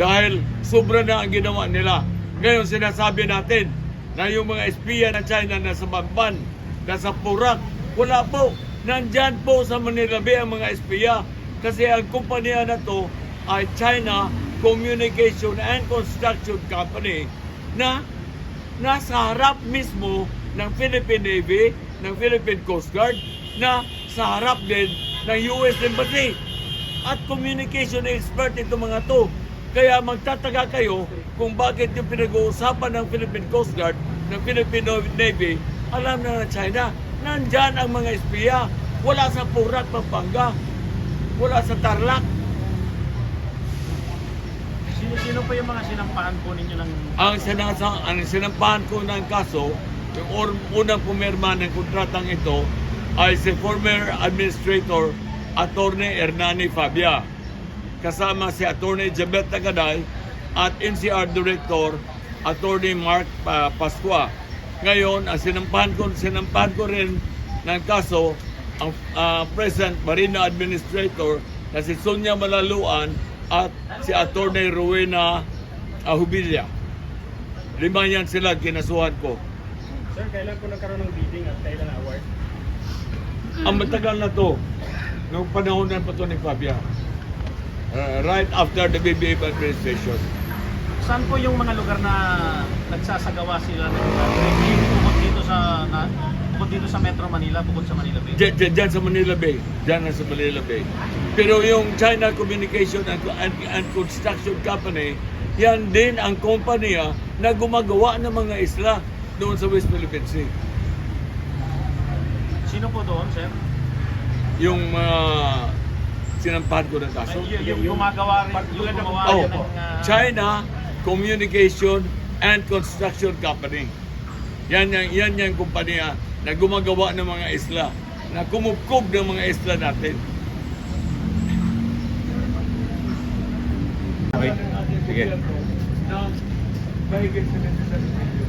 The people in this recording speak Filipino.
dahil sobra na ang ginawa nila. Ngayon sinasabi natin na yung mga espiya ng China nasa Bamban, nasa Purak, wala po. Nandyan po sa Manila Bay ang mga espiya. Kasi ang kumpanya na to ay China Communication and Construction Company na nasa harap mismo ng Philippine Navy, ng Philippine Coast Guard, na sa harap din ng US Embassy. At communication expert ito mga to. Kaya magtataga kayo kung bakit yung pinag-uusapan ng Philippine Coast Guard, ng Philippine Navy, alam na ng China, nandyan ang mga espiya. Wala sa Purat, Pampanga. Wala sa Tarlac. Sino, sino po yung mga sinampahan po ninyo ng... ang sinasang ang sinampahan ko ng kaso, yung or- unang pumirma ng kontratang ito ay si former administrator Attorney Hernani Fabia kasama si Attorney Jabet Tagaday at NCR Director Attorney Mark Pa- Pascua. Ngayon, ang sinampahan ko, sinampahan ko rin ng kaso ang ah, present Marina Administrator na si Sonia Malaluan at si Attorney Rowena Ahubilia. Lima yan sila kinasuhan ko. Sir, kailan po nagkaroon ng bidding at kailan award? Ang matagal na to, nung panahon na pa to ni Fabia. Uh, right after the BBM administration. Saan po yung mga lugar na nagsasagawa sila ng dredging bukod dito sa na, bukod dito sa Metro Manila, bukod sa Manila Bay? Diyan, diyan, diyan sa Manila Bay. Diyan sa Manila Bay. Pero yung China Communication and, and, and Construction Company, yan din ang kompanya na gumagawa ng mga isla doon sa West Philippine Sea. Sino po doon, sir? Yung mga sinampahan ko ng kaso. Ay, yung, yung gumagawa rin, yung gumawa Oh, rin ng... ah, China Communication and Construction Company. Yan yung, yan yung kumpanya na gumagawa ng mga isla, na kumubkob ng mga isla natin. Okay, sige. Na, mahigit 77 million.